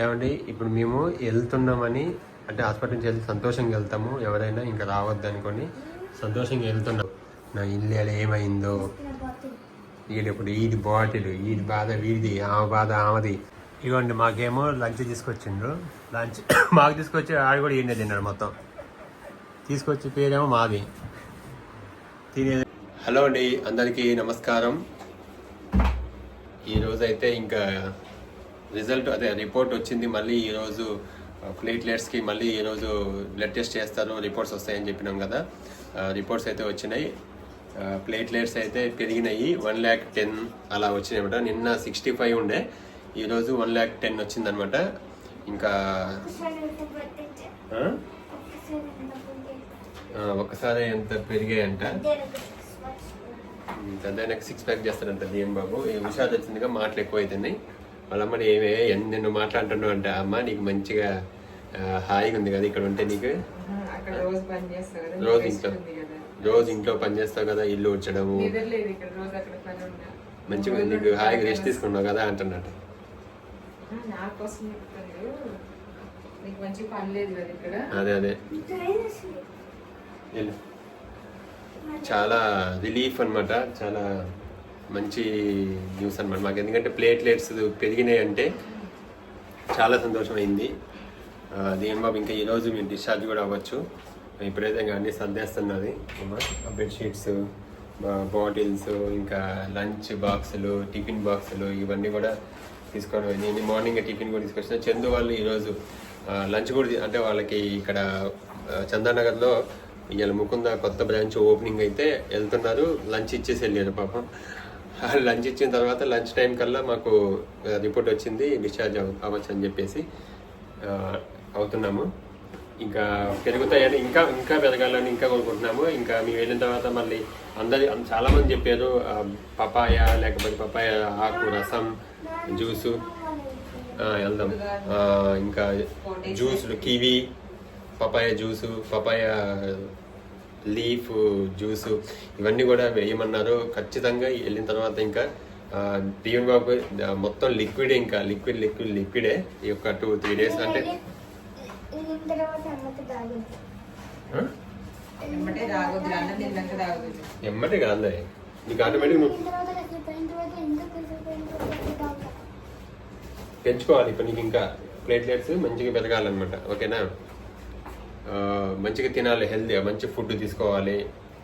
ఏమండి ఇప్పుడు మేము వెళ్తున్నామని అంటే హాస్పిటల్ నుంచి వెళ్తే సంతోషంగా వెళ్తాము. ఎవరైనా ఇంకా రావద్దు అనుకొని సంతోషంగా వెళ్తున్నాం. నా ఇల్లు ఎలా ఏమైందో. ఇప్పుడు ఈది బాటిల్ ఈది బాధ వీడిది ఆమె బాధ ఆమెది. ఇవ్వండి మాకేమో లంచ్ తీసుకొచ్చిండ్రు. లంచ్ మాకు తీసుకొచ్చి ఆడు కూడా ఈయనే తిన్నాడు మొత్తం. తీసుకొచ్చి పేరేమో మాది. తినే హలో అండి అందరికీ నమస్కారం. ఈరోజు అయితే ఇంకా రిజల్ట్ అదే రిపోర్ట్ వచ్చింది మళ్ళీ ఈరోజు ప్లేట్లెట్స్కి మళ్ళీ ఈరోజు బ్లడ్ టెస్ట్ చేస్తారు రిపోర్ట్స్ వస్తాయని చెప్పినాం కదా. రిపోర్ట్స్ అయితే వచ్చినాయి. ప్లేట్లెట్స్ అయితే పెరిగినాయి. వన్ ల్యాక్ టెన్ అలా వచ్చినాయి అనమాట నిన్న సిక్స్టీ ఫైవ్ ఉండే. ఈరోజు వన్ ల్యాక్ టెన్ వచ్చిందనమాట ఇంకా ఒకసారి ఎంత పెరిగాయంట? పెద్దాయనకి సిక్స్ ప్యాక్ చేస్తాడంట డిఎన్ బాబు. ఈ హుషారు వచ్చిందిగా మాటలు ఎక్కువ అవుతున్నాయి వాళ్ళమ్మని ఏమే ఎన్ని నువ్వు మాట్లాడుతున్నావు అంటే అమ్మ నీకు మంచిగా హాయిగా ఉంది కదా ఇక్కడ ఉంటే నీకు? రోజు పని చేస్తావు కదా రోజు నీకు ఇంట్లో రోజు ఇంట్లో పని చేస్తావు కదా ఇల్లు ఉడ్చడము నిద్రలేదు ఇక్కడ రోజు అక్కడ పని ఉన్నా మంచిగా నీకు హాయిగా రెస్ట్ తీసుకున్నావు కదా అంటున్నట్టు అదే అదే. చాలా రిలీఫ్ అన్నమాట చాలా మంచి న్యూస్ అనమాట మాకు ఎందుకంటే ప్లేట్లెట్స్ పెరిగినాయి అంటే చాలా సంతోషమైంది. అది దీని బాబు ఇంకా ఈరోజు మీరు డిశ్చార్జ్ కూడా అవ్వచ్చు. ఇప్పుడైతే ఇంకా అన్ని సర్దేస్తున్నది. బెడ్షీట్స్ బాటిల్స్ ఇంకా లంచ్ బాక్సులు టిఫిన్ బాక్సులు ఇవన్నీ కూడా తీసుకోవడం అయింది. నేను మార్నింగ్ టిఫిన్ కూడా తీసుకొచ్చిన. చందు వాళ్ళు ఈరోజు లంచ్ కూడా అంటే వాళ్ళకి ఇక్కడ చందానగర్లో ఇవాళ ముకుంద కొత్త బ్రాంచ్ ఓపెనింగ్ అయితే వెళ్తున్నారు. లంచ్ ఇచ్చేసి వెళ్ళారు పాపం. లంచ్ ఇచ్చిన తర్వాత లంచ్ టైం కల్లా మాకు రిపోర్ట్ వచ్చింది డిశ్చార్జ్ అవ్వచ్చు అని చెప్పేసి అవుతున్నాము. ఇంకా పెరుగుతాయని ఇంకా ఇంకా పెరగాలని ఇంకా కోరుకుంటున్నాము. ఇంకా మేము వెళ్ళిన తర్వాత మళ్ళీ అందరి చాలామంది చెప్పారు పపాయ లేకపోతే పపాయ ఆకు రసం జ్యూసు వెళ్దాం. ఇంకా జ్యూసులు kiwi papaya juice papaya leaf juice ఇవన్నీ కూడా వేయమన్నారు. ఖచ్చితంగా వెళ్ళిన తర్వాత ఇంకా దీవెన్ బాబు మొత్తం లిక్విడ్ ఇంకా లిక్విడ్ లిక్విడ్ లిక్విడే ఈ యొక్క టూ త్రీ డేస్ అంటే? ఎమ్మటే కాదులే. నీకు ఆటోమేటిక్ పెంచుకోవాలి. ఇప్పుడు నీకు ఇంకా ప్లేట్లెట్స్ మంచిగా పెరగాలన్నమాట. ఓకేనా? మంచిగా తినాలి హెల్తీ మంచి ఫుడ్ తీసుకోవాలి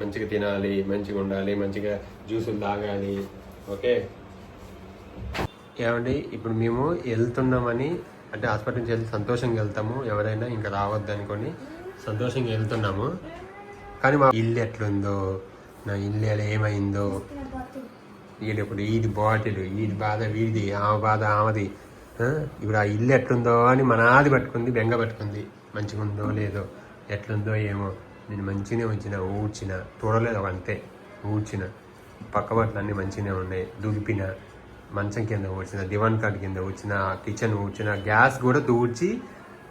మంచిగా తినాలి మంచిగా ఉండాలి మంచిగా జ్యూసులు తాగాలి ఓకే? ఏమండి ఇప్పుడు మేము వెళ్తున్నామని అంటే హాస్పిటల్ నుంచి వెళ్తే సంతోషంగా వెళ్తాము. ఎవరైనా ఇంకా రావద్దు అనుకొని సంతోషంగా వెళ్తున్నాము. కానీ మా ఇల్లు ఎట్లుందో నా ఇల్లు ఎలా ఏమైందో. ఈడు ఇప్పుడు ఈది బాటిల్ ఈది బాధ వీడిది ఆమె బాధ ఆమెది. ఇప్పుడు ఆ ఇల్లు ఎట్లుందో అని మన ఆది పట్టుకుంది బెంగ పట్టుకుంది. మంచిగా ఉందో లేదో ఎట్లుందో ఏమో. నేను మంచిగానే వచ్చిన ఊడ్చిన చూడలేదు ఒక అంతే. ఊడ్చిన. పక్క బట్టలు అన్నీ మంచిగానే ఉన్నాయి. దులిపిన మంచం కింద ఊడ్చిన దివాన్ కార్డ్ కింద ఊడ్చిన కిచెన్ ఊడ్చిన గ్యాస్ కూడా దూడ్చి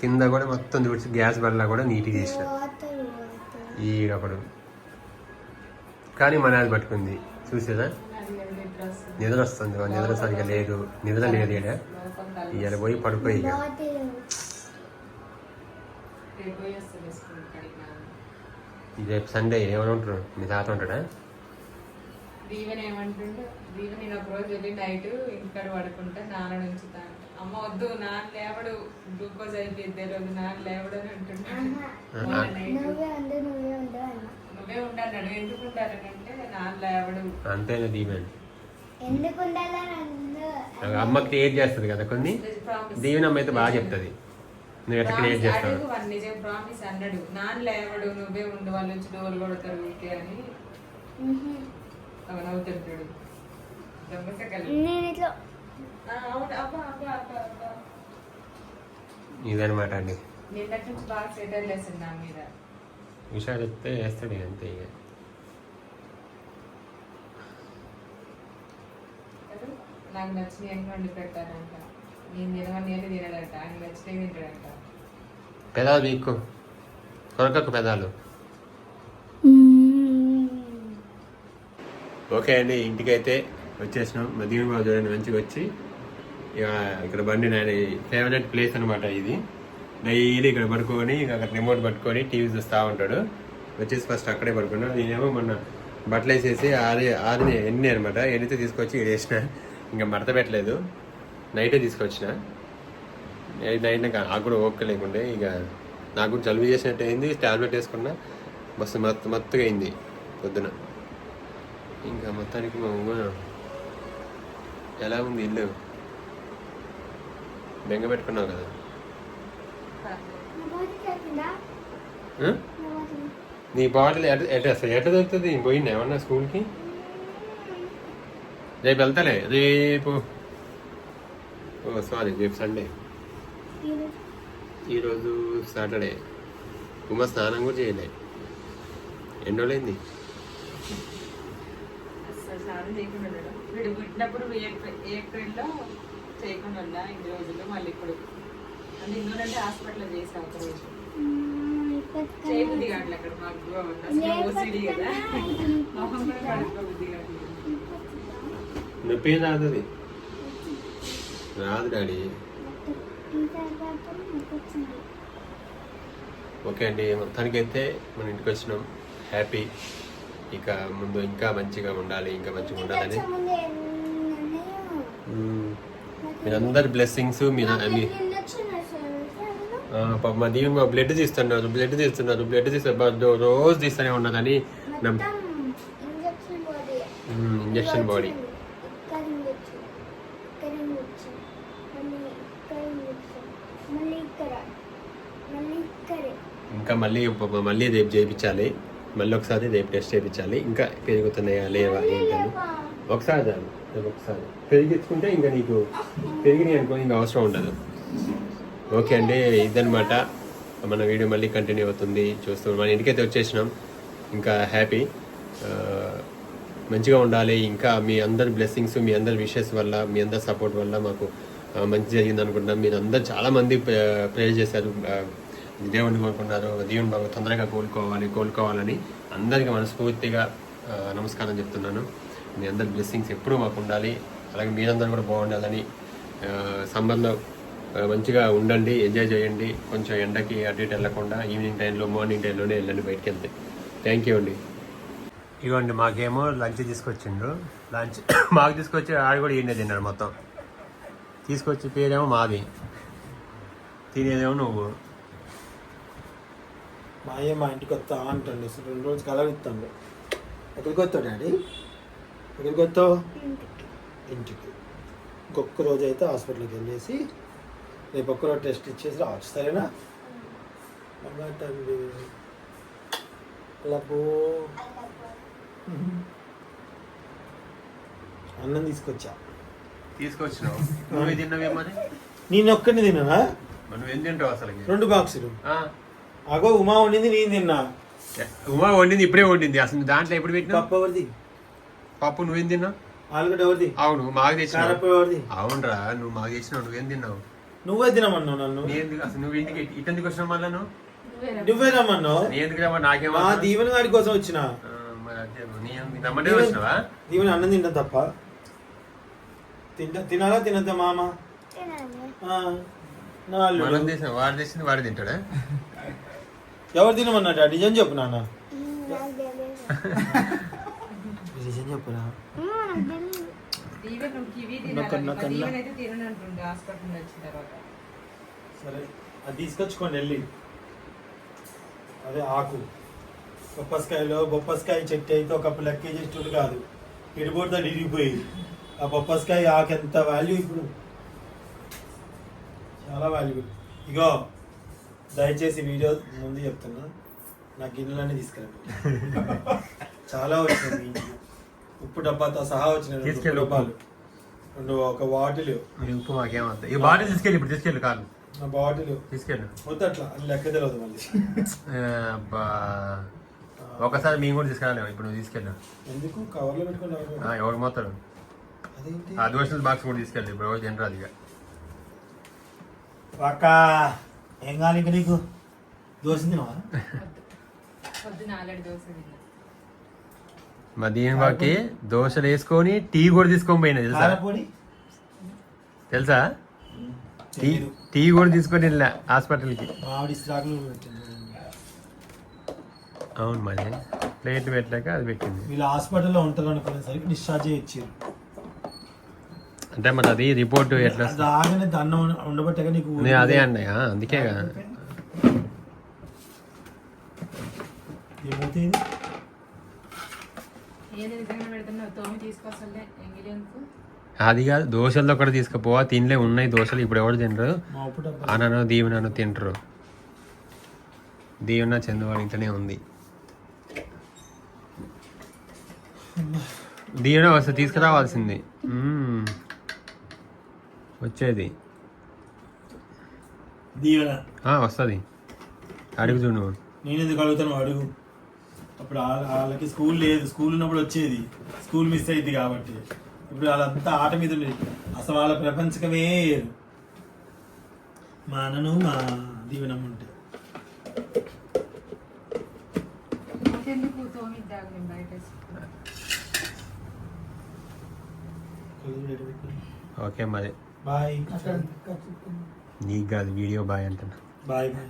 కింద కూడా మొత్తం దూడ్చి గ్యాస్ బల్ల కూడా నీట్గా చేసిన. ఈ ఒకడు. కానీ మన అది పట్టుకుంది. చూసేదా నిద్ర వస్తుంది. నిద్ర సరిగా లేదు. నిద్ర లేదు ఈడ. ఇవాళ పోయి పడుకోయి రేపు సండే ఎవరు ఉంటారు మీ తాత ఉంటాడా? దీవెన ఏమంటుండు? దీవెన నేను ఒక రోజు వెళ్ళి నైట్ ఇంటికాడ పడుకుంటా నాన్న నుంచి తా అంట. అమ్మ వద్దు నాన్న లేవడు గ్లూకోజ్ అయిపోయింది రోజు నాన్న లేవడు అని అంటుంటాడు నువ్వే ఉండాలి ఎందుకు ఉండాలని అంటే నాన్న లేవడు. అంతేనా దీవెన్? ఎందుకు ఉండాలని అందు అమ్మ క్రియేట్ చేస్తుంది కదా కొన్ని? దీవెన అమ్మ అయితే బాగా చెప్తుంది. నువ్వు ఎట్లా క్రియేట్ చేస్తావు? నిజం ప్రామిస్ అన్నాడు. నాన్న లేవడు నువ్వే ఉండు వాళ్ళ నుంచి డోర్ కొడతారు ఊరికే అని. అవన్ అవుతుంటాడు ఇదనమాట అండి. నిన్నటి నుంచి బాగా సెటిల్ వేసింది నా మీద. విషయాలు చెప్తే వేస్తాడు ఇక అంతే ఇక. కదా? నాకు నచ్చిన ఎన్ని వండి పెట్టారంట. పెదాలు మీకు కొరకకు పెదాలు. ఓకే అండి ఇంటికైతే వచ్చేసినాం. మా దీవెన బాబు చూడండి మంచిగా వచ్చి. ఇక ఇక్కడ బండి నా ఫేవరెట్ ప్లేస్ అనమాట ఇది. డైలీ ఇక్కడ పడుకొని ఇక అక్కడ రిమోట్ పట్టుకొని టీవీ చూస్తూ ఉంటాడు. వచ్చేసి ఫస్ట్ అక్కడే పడుకున్నాడు నేనేమో మొన్న బట్టలు వేసేసి ఆరి ఆరిని ఎన్ని అనమాట ఎన్నితే తీసుకొచ్చి ఇక్కడ వేసిన ఇంకా మడత పెట్టలేదు. నైటే తీసుకొచ్చిన. నైట్ నాకు నాకు కూడా ఓకే లేకుండే ఇక నాకు కూడా జలుబు చేసినట్టు అయింది టాబ్లెట్ వేసుకున్నా మస్తు మత్తు మత్తుగా అయింది పొద్దున. ఇంకా మొత్తానికి మా ఊరు ఎలా ఉంది ఇల్లు? బెంగ పెట్టుకున్నావు కదా. నీ బాటిల్ ఎట్ ఎట అసలు ఎట దొరుకుతుంది? పోయింది ఏమన్నా స్కూల్కి రేపు వెళ్తాలే రేపు సారీ రేపు సండే ఈరోజు. సాటర్డే ఉమ స్నానం కూడా చేయలే. ఎన్ని రోజులైంది? అసలు స్నానం చేయకుండా ఉండడం. వీడు పుట్టినప్పుడు ఏప్రిల్లో చేయకుండా ఉన్నా ఇన్ని రోజులు మళ్ళీ ఇప్పుడు? అంటే ఇంకోటంటే హాస్పిటల్లో చేసా ఒక రోజు చేయబుద్ధి కావట్లే అక్కడ మాకు ఓసిడి కదా. మొహం కూడా కడుక్కోబుద్ధి కావట్లేదు. నొప్పి ఏం రాదు రాదు డాడీ. ఓకే అండి మొత్తానికి అయితే మన ఇంటికి వచ్చినాం. హ్యాపీ. ఇక ముందు ఇంకా మంచిగా ఉండాలి ఇంకా మంచిగా ఉండాలని. మీరందరి బ్లెస్సింగ్స్ మీ మీ ఆ, పాపం మా బ్లడ్ తీస్తున్నారు బ్లడ్ తీస్తున్నారు బ్లడ్ తీస్తారు రోజు తీస్తూనే ఉన్నదని ఇంజక్షన్ బాడీ మ్మ్, ఇంజెక్షన్ బాడీ ఇక్కడ ఇంజక్షన్ ఇక్కడ ఇంజక్షన్ మళ్ళీ ఇక్కడ ఇంజక్షన్ మళ్ళీ ఇక్కడ మళ్ళీ ఇక్కడే ఇంకా మళ్ళీ మళ్ళీ రేపు చేయించాలి మళ్ళీ ఒకసారి రేపు టెస్ట్ చేయించాలి ఇంకా పెరుగుతున్నాయా లేవా ఏంటని. ఒకసారి చాలు రేపు ఒకసారి. పెరిగించుకుంటే ఇంకా నీకు పెరిగినాయి అనుకో ఇంకా అవసరం ఉండదు. ఓకే అండి ఇదనమాట మన వీడియో మళ్ళీ కంటిన్యూ అవుతుంది. చూస్తూ మన ఇంటికైతే వచ్చేసినాం. ఇంకా హ్యాపీ. మంచిగా ఉండాలి. ఇంకా మీ అందరి బ్లెస్సింగ్స్ మీ అందరి విషెస్ వల్ల మీ అందరి సపోర్ట్ వల్ల మాకు మంచి జరిగింది అనుకుంటున్నాం. మీరు అందరు చాలామంది ప్రే చేశారు. దేవుడిని కోరుకున్నారు దేవుని బాబు తొందరగా కోలుకోవాలి కోలుకోవాలని అందరికీ మనస్ఫూర్తిగా నమస్కారం చెప్తున్నాను. మీ అందరి బ్లెస్సింగ్స్ ఎప్పుడూ మాకు ఉండాలి. అలాగే మీరందరూ కూడా బాగుండాలని సమ్మర్లో సంబంధం మంచిగా ఉండండి ఎంజాయ్ చేయండి. కొంచెం ఎండకి అటు ఇటు వెళ్ళకుండా ఈవినింగ్ టైంలో మార్నింగ్ టైంలోనే వెళ్ళండి బయటికి వెళ్తే. థ్యాంక్ యూ అండి. ఇవ్వండి మాకేమో లంచ్ తీసుకొచ్చిండ్రు. లంచ్ మాకు తీసుకొచ్చి ఆడ కూడా ఈయనే తిన్నాడు మొత్తం. తీసుకొచ్చి పేరేమో మాది. తినేదేమో నువ్వు. మా అయ్య మా ఇంటికి వస్తా అంటాడు రెండు రోజులు కలర్ ఇస్తాడు ఎక్కడికి వస్తావు డాడీ? ఎక్కడికి వస్తావు ఇంటికి. ఇంకొక రోజు అయితే హాస్పిటల్కి వెళ్ళేసి రేపు ఒక్క రోజు టెస్ట్ ఇచ్చేసి రావచ్చు. సరేనా? తండ్రి లబ్బో. అన్నం తీసుకొచ్చా? తీసుకొచ్చినావు. నువ్వు తిన్నావేమని నేను ఒక్కడిని తిన్నానా? నువ్వేం తింటావు అసలు రెండు బాక్సులు. అగో ఉమా వండింది నేను తిన్నా. ఉమా వండింది ఇప్పుడే వండింది. అసలు దాంట్లో ఎప్పుడు పెట్టినావు? పప్పు ఎవరిది? పప్పు నువ్వేం తిన్నావు? ఆలుగడ్డ ఎవరిది? అవును మాకు కారప్ప ఎవరిది? అవునరా నువ్వు మాకు తెచ్చినావు నువ్వేం తిన్నావు? నువ్వే తినమన్నావు నన్ను. అసలు నువ్వు ఇంటికి ఇటు ఎందుకు వచ్చినావు మళ్ళా నువ్వు? నువ్వే రమ్మన్నావు? ఎందుకు రమ్మా నాకేమో దీవెన గారి కోసం వచ్చిన. దీవెన అన్నం తింటా తప్ప. తింటా తినాలా? తినద్దా మామ. మనం చేసిన వాడు తెచ్చింది వాడు తింటాడా? ఎవరు తినమన్నాడు నిజం చెప్పు నాన్న. నిజం చెప్పురా సరే అది తీసుకొచ్చుకోండి వెళ్ళి. అదే ఆకు. బొప్పస్కాయలో బొప్పస్కాయ చెట్టు అయితే ఒకప్పుడు లెక్క చేసేటోడు కాదు. ఇడిపోతే ఇరిగిపోయి ఆ బొప్పస్కాయ ఆకు ఎంత వాల్యూ ఇప్పుడు? చాలా వాల్యూ ఇగో దయచేసి వీడియో ముందు చెప్తున్నా. నా గిన్నెలన్నీ తీసుకురండి. చాలా వచ్చినాయి ఇంటికి. ఉప్పు డబ్బాతో సహా వచ్చినాయి రెండు. డబ్బాలు. రెండు ఒక బాటిల్ ఉప్పు మాకేమంత ఈ బాటిల్ తీసుకెళ్ళి ఇప్పుడు తీసుకెళ్ళు కాదు ఆ బాటిల్ తీసుకెళ్ళు. వద్దు అట్లా. అది లెక్క తెలియదు మళ్ళీ. ఒకసారి మేము కూడా తీసుకెళ్ళాలి ఇప్పుడు తీసుకెళ్ళు. ఎందుకు? కవర్లో పెట్టుకుని ఎవరు అదేంటి ఆ బాక్స్ కూడా తీసుకెళ్ళి ఇప్పుడు ఇక. అక్క ఏం కావాలి ఇంకా నీకు? దోశ తినవా? మా దీని బాకి దోశలు వేసుకొని టీ కూడా తీసుకొని పోయినా తెలుసా? తెలుసా? టీ. టీ కూడా తీసుకొని వెళ్ళా హాస్పిటల్కి. అవును మరి. ప్లేట్ పెట్టాక అది పెట్టింది. వీళ్ళు హాస్పిటల్లో ఉంటారు అనుకునేసరికి డిశ్చార్జ్ ఇచ్చారు అంటే మరి అది రిపోర్ట్ ఎట్లా నీకు నేను అదే అన్నయ్య అందుకే ఏమవుతుంది? అది కాదు దోశలు ఒకటి తీసుకుపోవా తినలే ఉన్నాయి దోశలు ఇప్పుడు ఎవరు తినరు అనను దీవెనను తింటారు. దీవెన చందువాడు ఇంట్లోనే ఉంది. దీవెన వస్తే తీసుకురావాల్సింది. వచ్చేది. దీవెన. వస్తుంది. అడుగు చూడు నువ్వు. నేను ఎందుకు అడుగుతాను అడుగు. అప్పుడు వాళ్ళ- వాళ్ళకి స్కూల్ లేదు. స్కూల్ ఉన్నప్పుడు వచ్చేది. స్కూల్ మిస్ అయింది కాబట్టి. ఇప్పుడు వాళ్ళంతా ఆట మీద ఉండేది. అసలు వాళ్ళ ప్రపంచకమే. మా అన్నను మా దీవెనమ్మ ఉంటే. ఓకే మరి. బాయ్ నీకు కాదు వీడియో బాయ్ అంటున్నా. Bye bye